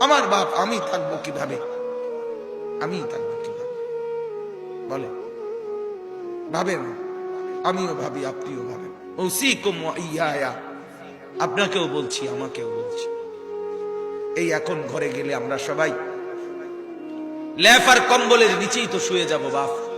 আমার বাপ, আমি থাকব কীভাবে? আমি থাকব কীভাবে? বলে, ভাবেন, আমিও ভাবি, আপনিও ভাবেন। আপনাকেও বলছি, আমাকেও বলছি। এই এখন ঘরে গেলে আমরা সবাই ল্যাফ আর কম্বলের নিচেই তো শুয়ে যাব, বাপ।